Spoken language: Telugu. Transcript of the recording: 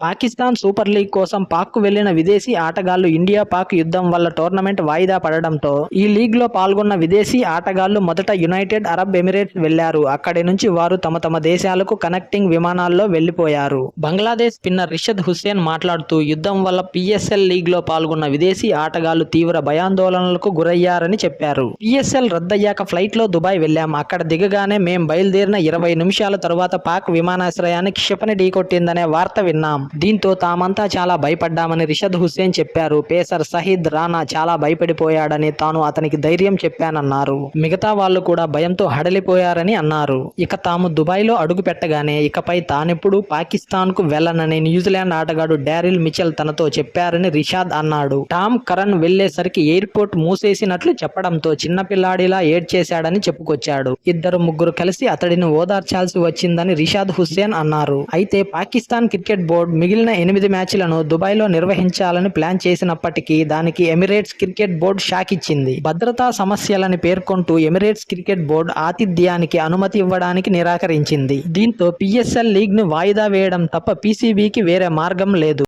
పాకిస్తాన్ సూపర్ లీగ్ కోసం పాక్కు వెళ్ళిన విదేశీ ఆటగాళ్ళు ఇండియా పాక్ యుద్ధం వల్ల టోర్నమెంట్ వాయిదా పడడంతో ఈ లీగ్లో పాల్గొన్న విదేశీ ఆటగాళ్ళు మొదట యునైటెడ్ అరబ్ ఎమిరేట్స్ వెళ్ళారు అక్కడి నుంచి వారు తమ తమ దేశాలకు కనెక్టింగ్ విమానాల్లో వెళ్ళిపోయారు బంగ్లాదేశ్ స్పిన్నర్ రిషద్ హుస్సేన్ మాట్లాడుతూ యుద్ధం వల్ల పిఎస్ఎల్ లీగ్లో పాల్గొన్న విదేశీ ఆటగాళ్ళు తీవ్ర భయాందోళనలకు గురయ్యారని చెప్పారు. పిఎస్ఎల్ రద్దయ్యాక ఫ్లైట్లో దుబాయ్ వెళ్ళాం అక్కడ దిగగానే మేం బయలుదేరిన ఇరవై నిమిషాల తరువాత పాక్ విమానాశ్రయాన్ని క్షిపణి ఢీకొట్టిందనే వార్త విన్నాం. దీంతో తామంతా చాలా భయపడ్డామని రిషద్ హుస్సేన్ చెప్పారు. పేసర్ సహీద్ రానా చాలా భయపడిపోయాడని తాను అతనికి ధైర్యం చెప్పానన్నారు. మిగతా వాళ్ళు కూడా భయంతో హడలిపోయారని అన్నారు. ఇక తాము దుబాయ్లో అడుగు పెట్టగానే ఇకపై తానెప్పుడు పాకిస్తాన్కు న్యూజిలాండ్ ఆటగాడు డారిల్ మిచెల్ తనతో చెప్పారని రిషాద్ అన్నాడు. టామ్ కరణ్ వెళ్ళేసరికి ఎయిర్పోర్ట్ మూసేసినట్లు చెప్పడంతో చిన్నపిల్లాడిలా ఏడ్చేశాడని చెప్పుకొచ్చాడు. ఇద్దరు ముగ్గురు కలిసి అతడిని ఓదార్చాల్సి వచ్చిందని రిషాద్ హుస్సేన్ అన్నారు. అయితే పాకిస్తాన్ క్రికెట్ బోర్డు మిగిలిన ఎనిమిది మ్యాచ్లను దుబాయ్లో నిర్వహించాలని ప్లాన్ చేసినప్పటికీ దానికి ఎమిరేట్స్ క్రికెట్ బోర్డు షాక్ ఇచ్చింది. భద్రతా సమస్యలని పేర్కొంటూ ఎమిరేట్స్ క్రికెట్ బోర్డు ఆతిథ్యానికి అనుమతి ఇవ్వడానికి నిరాకరించింది. దీంతో పిఎస్ఎల్ లీగ్ను వాయిదా వేయడం తప్ప పీసీబీకి వేరే మార్గం లేదు.